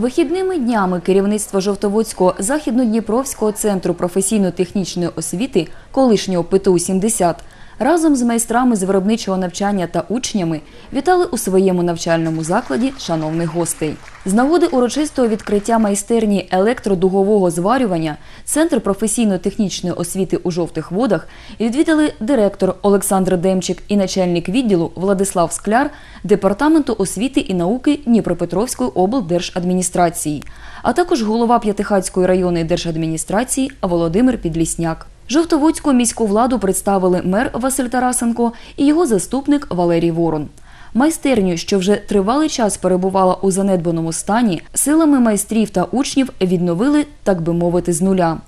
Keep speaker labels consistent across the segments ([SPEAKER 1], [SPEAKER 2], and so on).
[SPEAKER 1] Вихідними днями керівництво Жовтоводського західнодніпровського центру професійно-технічної освіти, колишнього ПТУ-70, разом з майстрами з виробничого навчання та учнями вітали у своєму навчальному закладі шановних гостей. З нагоди урочистого відкриття майстерні електродугового зварювання Центр професійно-технічної освіти у жовтих водах відвідали директор Олександр Демчик і начальник відділу Владислав Скляр Департаменту освіти і науки Дніпропетровської облдержадміністрації, а також голова П'ятихатської районної держадміністрації Володимир Підлісняк. Жовтоводську міську владу представили мер Василь Тарасенко і його заступник Валерій Ворон. Майстерню, що вже тривалий час перебувала у занедбаному стані, силами майстрів та учнів відновили, так би мовити, з нуля.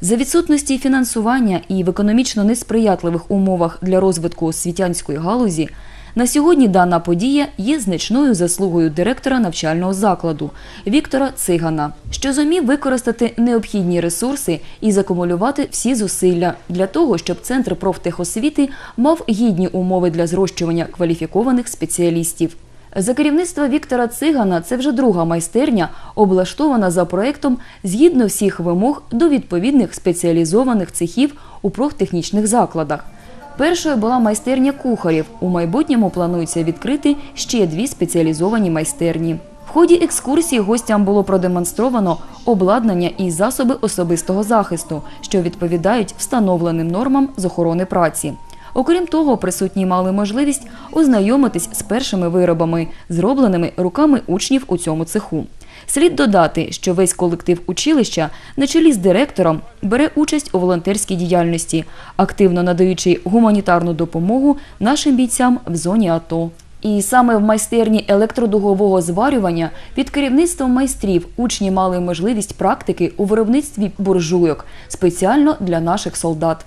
[SPEAKER 1] За відсутності фінансування і в економічно несприятливих умовах для розвитку освітянської галузі на сьогодні дана подія є значною заслугою директора навчального закладу Віктора Цигана, що зумів використати необхідні ресурси і закумулювати всі зусилля для того, щоб центр профтехосвіти мав гідні умови для зрощування кваліфікованих спеціалістів. За керівництва Віктора Цигана це вже друга майстерня, облаштована за проектом згідно всіх вимог до відповідних спеціалізованих цехів у профтехнічних закладах. Першою була майстерня кухарів. У майбутньому планується відкрити ще дві спеціалізовані майстерні. В ході екскурсії гостям було продемонстровано обладнання і засоби особистого захисту, що відповідають встановленим нормам з охорони праці. Окрім того, присутні мали можливість ознайомитись з першими виробами, зробленими руками учнів у цьому цеху. Слід додати, що весь колектив училища на чолі з директором бере участь у волонтерській діяльності, активно надаючи гуманітарну допомогу нашим бійцям в зоні АТО. І саме в майстерні електродугового зварювання під керівництвом майстрів учні мали можливість практики у виробництві буржуйок спеціально для наших солдат.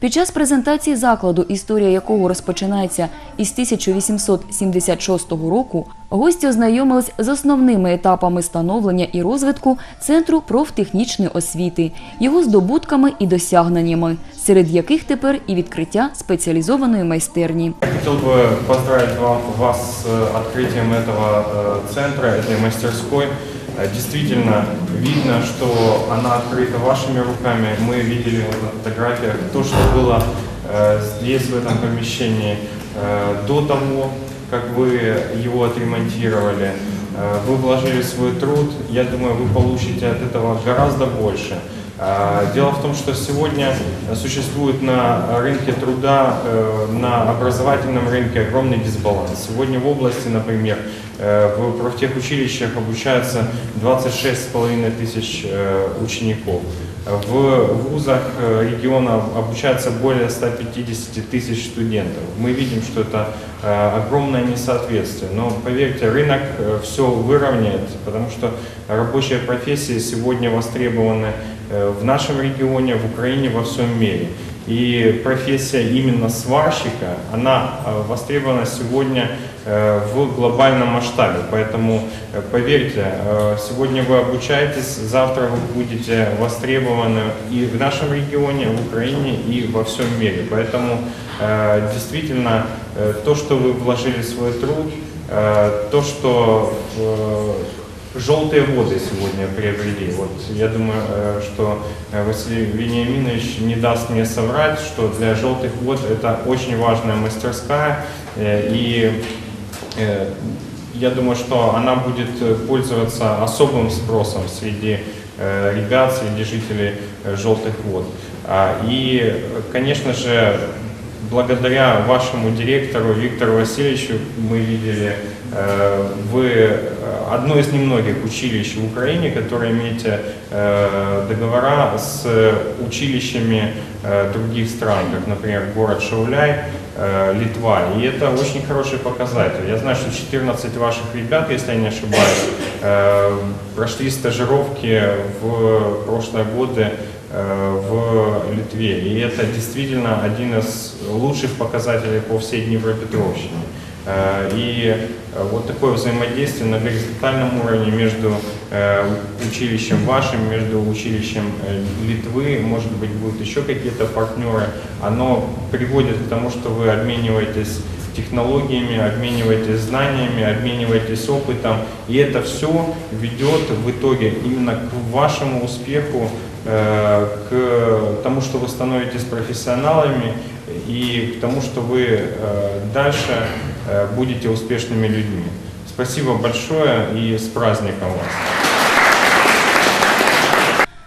[SPEAKER 1] Під час презентації закладу, історія якого розпочинається із 1876 року, гості ознайомились з основними етапами становлення і розвитку Центру профтехнічної освіти, його здобутками і досягненнями, серед яких тепер і відкриття спеціалізованої майстерні.
[SPEAKER 2] Я хотел бы поздравить вам- вас с э, открытием этого э, центра, этой мастерской. Э, Действительно, видно, что она открыта вашими руками. Мы видели на фотографиях то, что было э, здесь, в этом помещении, э, до того, как вы его отремонтировали. Э, Вы вложили свой труд. Я думаю, вы получите от этого гораздо больше. А, Дело в том, что сегодня существует на рынке труда, на образовательном рынке огромный дисбаланс. Сегодня в области, например, в профтехучилищах обучается 26,5 тысяч э, учеников. В вузах э, региона обучается более 150 тысяч студентов. Мы видим, что это э, огромное несоответствие. Но поверьте, рынок все выровняет, потому что рабочие профессии сегодня востребованы э, в нашем регионе, в Украине, во всем мире. И профессия именно сварщика, она э, востребована сегодня э, в глобальном масштабе. Поэтому, э, поверьте, э, сегодня вы обучаетесь, завтра вы будете востребованы и в нашем регионе, в Украине, и во всем мире. Поэтому э, действительно э, то, что вы вложили свой труд, э, то, что э, желтые воды сегодня приобрели. Вот я думаю, э, что э, Василий Вениаминович не даст мне соврать, что для желтых вод это очень важная мастерская. э, И э, я думаю, что она будет э, пользоваться особым спросом среди э, ребят, среди жителей э, желтых вод. А, И, э, конечно же, благодаря вашему директору Виктору Васильевичу мы видели, э, вы э, одно из немногих училищ в Украине, которое имеете э, договора с училищами э, других стран, как, например, город Шауляй, э, Литва. И это очень хороший показатель. Я знаю, что 14 ваших ребят, если я не ошибаюсь, э, прошли стажировки в прошлые годы э, в Литве. И это действительно один из лучших показателей по всей Днепропетровщине. Э, И э, вот такое взаимодействие на горизонтальном уровне между э, училищем вашим, между училищем э, Литвы, может быть, будут еще какие-то партнеры, оно приводит к тому, что вы обмениваетесь технологиями, обмениваетесь знаниями, обмениваетесь опытом. И это все ведет в итоге именно к вашему успеху, э, к тому, что вы становитесь профессионалами и к тому, что вы э, дальше э, будете успешными людьми. Спасибо большое и с праздником вас!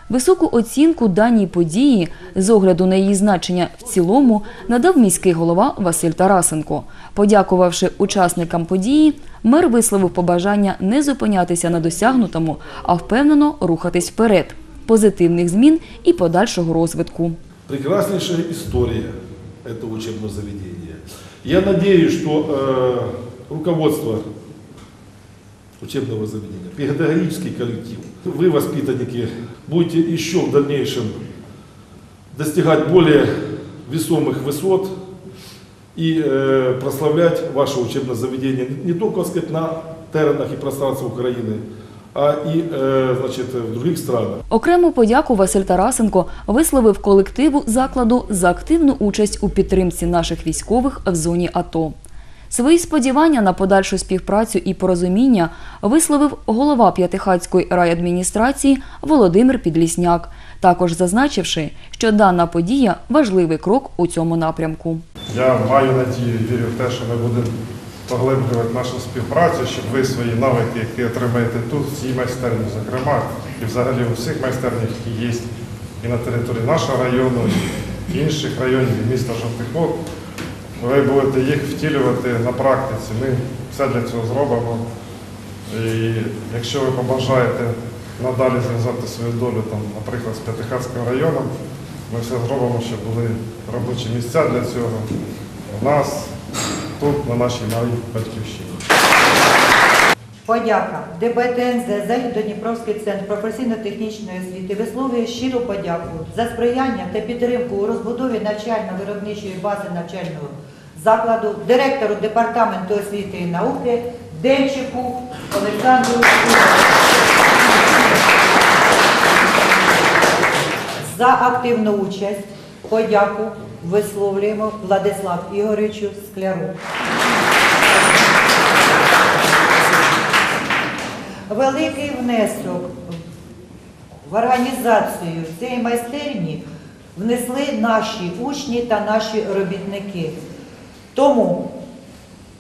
[SPEAKER 1] Високу оцінку даній події з огляду на її значення в цілому надав міський голова Василь Тарасенко. Подякувавши учасникам події, мер висловив побажання не зупинятися на досягнутому, а впевнено рухатись вперед, позитивних змін і подальшого розвитку.
[SPEAKER 3] прекраснейшая история этого учебного заведения. Я надеюсь, что э, руководство учебного заведения, педагогический коллектив, вы, воспитанники, будете еще в дальнейшем достигать более весомых высот и э, прославлять ваше учебное заведение не только так сказать, на теренах и пространствах Украины, а и э, значит, в других странах.
[SPEAKER 1] Окрему подяку Василь Тарасенко висловив колективу закладу за активну участь у підтримці наших військових в зоні АТО. Свої сподівання на подальшу співпрацю і порозуміння висловив голова П'ятихатської райадміністрації Володимир Підлісняк, також зазначивши, що дана подія важливий крок у цьому напрямку.
[SPEAKER 4] Я маю надію і вірю в те, що ми будемо поглиблювати нашу співпрацю, щоб ви свої навики, які отримаєте тут, в цій майстерні, зокрема, і взагалі у всіх майстернях, які є і на території нашого району, і інших районів, міста Жовтих Вод, ви будете їх втілювати на практиці. Ми все для цього зробимо. І якщо ви побажаєте надалі зв'язати свою долю, там, наприклад, з П'ятихатським районом, ми все зробимо, щоб були робочі місця для цього у нас, тут, на нашій малій батьківщині.
[SPEAKER 5] Подяка ДБТНЗ Західно-Дніпровський центр професійно-технічної освіти висловлює щиру подяку за сприяння та підтримку у розбудові навчально-виробничої бази навчального закладу, директору департаменту освіти і науки Демчику Олександру. За активну участь подяку висловлюємо Владислав Ігоровичу Скляру. Великий внесок в організацію цієї майстерні внесли наші учні та наші робітники. Тому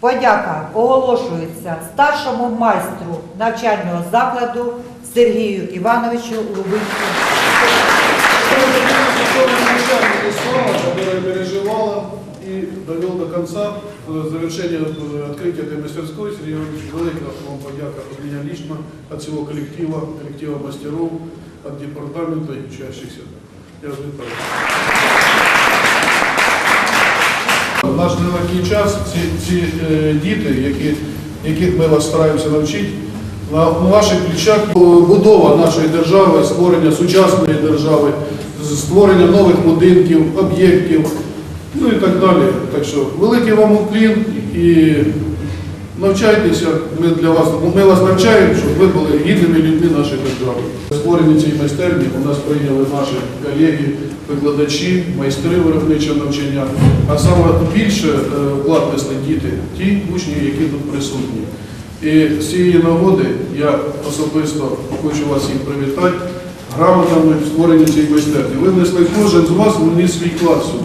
[SPEAKER 5] подяка оголошується старшому майстру навчального закладу Сергію Івановичу Лубинську
[SPEAKER 6] начальнику слава, которая переживала и довел до конца э, завершение э, открытия этой мастерской. Сергей Иванович, велика вам подяка от меня лично, от всего коллектива, коллектива мастеров, от департамента и учащихся. Я вас вітаю. В наш нелегкий час ці, ці е, діти, які, яких ми вас стараємося навчити, на, ваших плечах будова нашої держави, створення сучасної держави, створення нових будинків, об'єктів, ну і так далі. Так що великий вам уклін і навчайтеся. Ми для вас ми вас навчаємо, щоб ви були гідними людьми нашої держави. Створення цієї майстерні у нас прийняли наші колеги, викладачі, майстри виробничого навчання. А саме більше е, вклад несли діти, ті учні, які тут присутні. І з цієї нагоди я особисто хочу вас всіх привітати грамотами створення цієї майстерні. Ви внесли кожен з вас вніс свій клас сюди.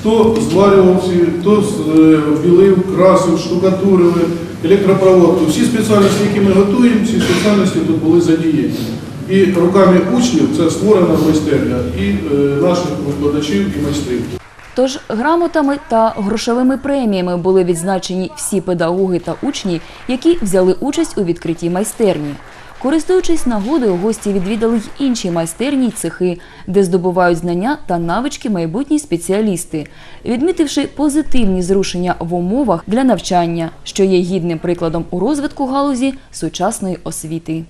[SPEAKER 6] Хто зварював хто е, білив, красив, штукатурили, електропроводку. Всі спеціальності, які ми готуємо, всі спеціальності тут були задіяні. І руками учнів це створена майстерня і е, наших викладачів і майстрів.
[SPEAKER 1] Тож грамотами та грошовими преміями були відзначені всі педагоги та учні, які взяли участь у відкритті майстерні. Користуючись нагодою, гості відвідали й інші майстерні й цехи, де здобувають знання та навички майбутні спеціалісти, відмітивши позитивні зрушення в умовах для навчання, що є гідним прикладом у розвитку галузі сучасної освіти.